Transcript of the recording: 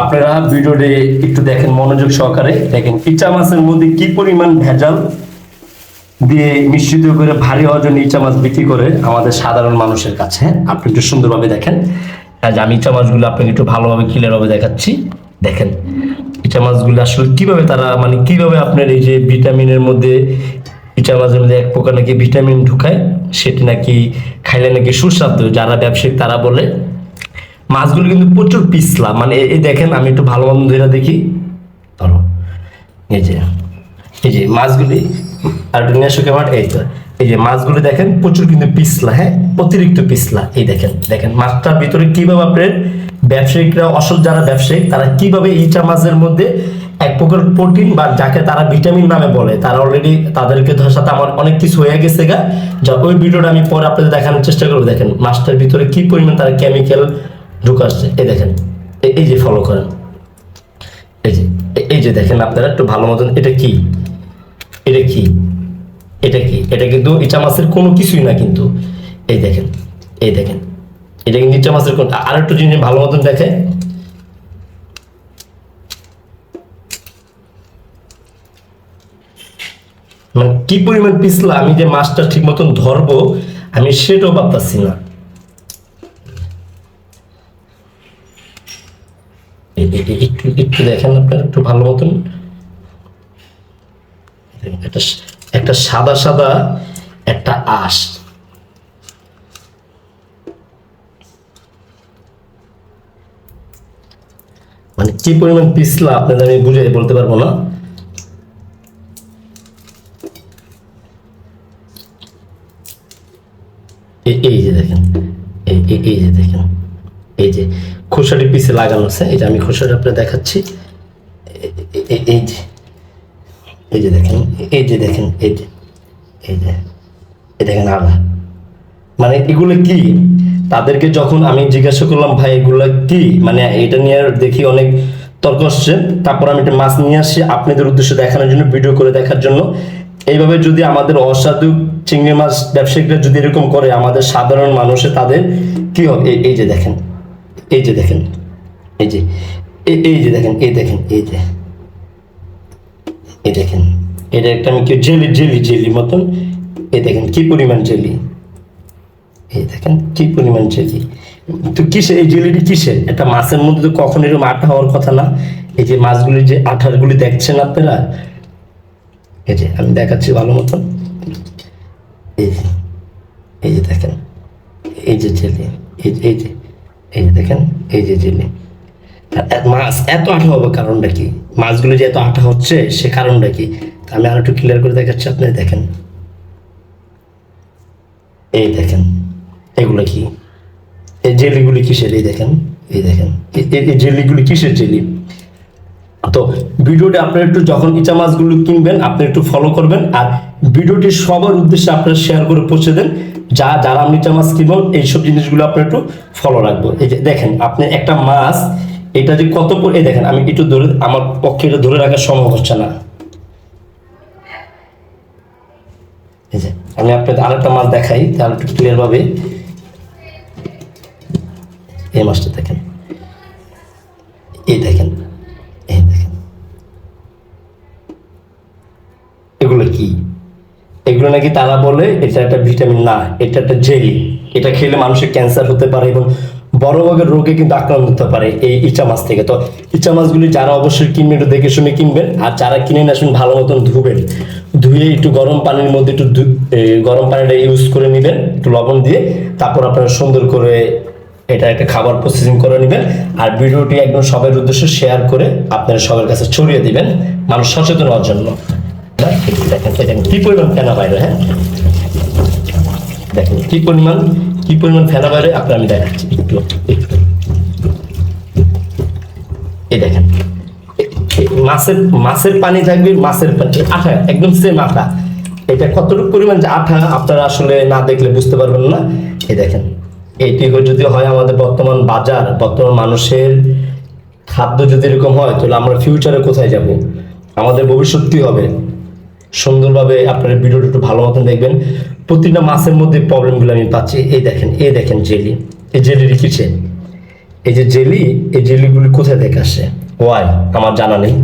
আপনারা ভিডিওটি একটু দেখেন, মনোযোগ সহকারে দেখেন। ইচা মাছের মধ্যে কি পরিমাণ ভেজাল দিয়ে মিশ্রিত করে ভারী হওয়ার জন্য ইচা মাছ বিক্রি করে আমাদের সাধারণ মানুষের কাছে? আপনি একটু সুন্দরভাবে দেখেন। আজ আমি ইচা মাছগুলো আপনাকে একটু ভালোভাবে ক্লিয়ারভাবে দেখাচ্ছি। দেখেন, ইচা মাছগুলো আসলে কীভাবে তারা মানে কীভাবে আপনার এই যে ভিটামিনের মধ্যে, ইচা মাছের মধ্যে এক প্রকার নাকি ভিটামিন ঢুকায়, সেটি নাকি খাইলে নাকি সুস্বাদু, যারা ব্যবসায়িক তারা বলে। মাছগুলো কিন্তু প্রচুর পিছলা। মানে এই দেখেন, আমি একটু ভালো মন্দ ধরে দেখি। ধরো, এই যে এই যে মাছগুলি, আর নিয়ে কেমন এই তো। এই যে মাছগুলি দেখেন, প্রচুর কিন্তু পিছলা হ্যাঁ? অতিরিক্ত পিছলা, এই দেখেন দেখেন মাছটার ভিতরে কীভাবে আপনার ব্যবসায়িকরা, অসল যারা ব্যবসায়িক তারা কীভাবে ইচা মাছের মধ্যে এক প্রকার প্রোটিন বা যাকে তারা ভিটামিন নামে বলে, তারা অলরেডি তাদেরকে ধরার সাথে আমার অনেক কিছু হয়ে গেছে গা। যা ওই ভিডিওটা আমি পরে আপনাদের দেখানোর চেষ্টা করব। দেখেন, মাছটার ভিতরে কি পরিমাণ তারা কেমিক্যাল ঢুকাচ্ছে এই দেখেন এই- যে ফলো করেন। এই যে এই যে দেখেন আপনারা একটু ভালো মতন, এটা কি? এটা কি? এটা কি? এটা কিন্তু ইচা মাছের কোনো কিছুই না কিন্তু। এই দেখেন এই দেখেন, এটা কিন্তু ইচা মাছের কোন আর একটু জিনিস ভালো মতন দেখে মানে কি পরিমাণ পিছলা আমি যে মাছটা ঠিক মতন ধরবো, আমি সেটাও ভাবতেছি না। একটু একটু দেখেন আপনার, একটু ভালো মতন। একটা একটা সাদা সাদা, একটা আঁশ। মানে কি পরিমাণ পিছলা আপনাদের আমি বুঝে বলতে পারব না। এই যে দেখেন এই যে দেখেন, এই যে খোসাটি পিছে লাগানো আছে এই যে আমি খোসাটা আপনার দেখাচ্ছি। এই যে এই যে দেখেন, এই যে দেখেন, এই যে এই যে এই দেখেন আলা মানে এগুলো কি? তাদেরকে যখন আমি জিজ্ঞাসা করলাম, ভাই, এগুলো কি? মানে এটা নিয়ে দেখি অনেক তর্ক আসছে। তারপর আমি একটা মাছ নিয়ে আসি আপনাদের উদ্দেশ্যে দেখানোর জন্য, ভিডিও করে দেখার জন্য। এইভাবে যদি আমাদের অসাধু চিংড়ি মাছ ব্যবসায়িকরা যদি এরকম করে, আমাদের সাধারণ মানুষে তাদের কি হবে? এই যে দেখেন এই যে দেখেন, এই যে, এই- যে দেখেন, এই দেখেন, এই যে, এই দেখেন, এটা একটা আমি কি জেলি জেলি জেলি মতন, এই দেখেন কি পরিমাণ জেলি, এই দেখেন কি পরিমাণ জেলি। তো কিসে, এই জেলিটি কিসে? একটা মাছের মধ্যে তো কখন এরকম আঠা হওয়ার কথা না? এই যে মাছগুলি যে আঠারগুলি দেখছেন আপনারা? এই যে, আমি দেখাচ্ছি ভালো মতন। এই যে এই যে দেখেন, এই যে জেলি এই যে এই যে দেখেন, এই যে জেলি। মাছ এত আঠা হবে কারণটা কি? মাছগুলো যে এত আঠা হচ্ছে, সে কারণটা কি? আমি আর একটু ক্লিয়ার করে দেখাচ্ছি, আপনি দেখেন। এই দেখেন, এগুলো কি? এই জেলিগুলি কিসের? এই দেখেন এই দেখেন, এই- জেলিগুলি কিসের জেলি? তো ভিডিওটা আপনারা একটু যখন ইচা মাছগুলো কিনবেন, আপনি একটু ফলো করবেন, আর ভিডিওটি সবার উদ্দেশ্যে আপনারা শেয়ার করে পৌঁছে দেন। যা, যারা আপনি মাছ কিনবেন এইসব জিনিসগুলো আপনি একটু ফলো রাখব। এই যে দেখেন, আপনি একটা মাছ, এটা যে কত পরি- দেখেন, আমি একটু ধরে, আমার পক্ষে এটা ধরে রাখা সম্ভব হচ্ছে না। এই যে, আমি আপনাদের মাছ দেখাই, তাহলে একটু ক্লিয়ার ভাবে। এই মাছটা দেখেন। এই দেখেন এই দেখেন। এগুলো কি? এগুলো নাকি তারা বলে, এটা একটা ভিটামিন না, এটা একটা জেলি। এটা খেলে মানুষের ক্যান্সার হতে পারে এবং বড় বড় রোগে কিন্তু আক্রান্ত হতে পারে এই ইচা মাছ থেকে। তো ইচা মাছগুলি যারা অবশ্যই কিনবেন, একটু দেখে শুনে কিনবেন, আর যারা কিনে না শুনে ভালো মতন ধুবেন। ধুয়ে একটু গরম পানির মধ্যে একটু গরম পানিটা ইউজ করে নেবেন, একটু লবণ দিয়ে, তারপর আপনারা সুন্দর করে এটা একটা খাবার প্রসেসিং করে নেবেন। আর ভিডিওটি একদম সবার উদ্দেশ্যে শেয়ার করে আপনারা সবার কাছে ছড়িয়ে দিবেন, মানুষ সচেতন হওয়ার জন্য। দেখেন দেখেন কি পরিমাণ হ্যাঁ দেখেন, কি পরিমাণ কি পরিমাণ আপনার আমি দেখাচ্ছি, একটু এই দেখেন, মাছের মাছের পানি থাকবে, মাছের পানি আঠা, একদম সেম আঠা। এটা কতটুকু পরিমাণ যে আঠা, আপনারা আসলে না দেখলে বুঝতে পারবেন না। এই দেখেন হয়ে যদি হয় আমাদের বর্তমান বাজার, বর্তমান মানুষের খাদ্য যদি এরকম হয়, তাহলে আমরা ফিউচারে কোথায় যাব? আমাদের ভবিষ্যৎ কি হবে? সুন্দরভাবে আপনার ভিডিওটা একটু ভালো মতন দেখবেন। প্রতিটা মাছের মধ্যে প্রবলেমগুলো আমি পাচ্ছি। এই দেখেন এই দেখেন জেলি এই জেলি রেখেছে এই যে জেলি এই জেলিগুলি কোথায় থেকে আসে? ওয়াই আমার জানা নেই।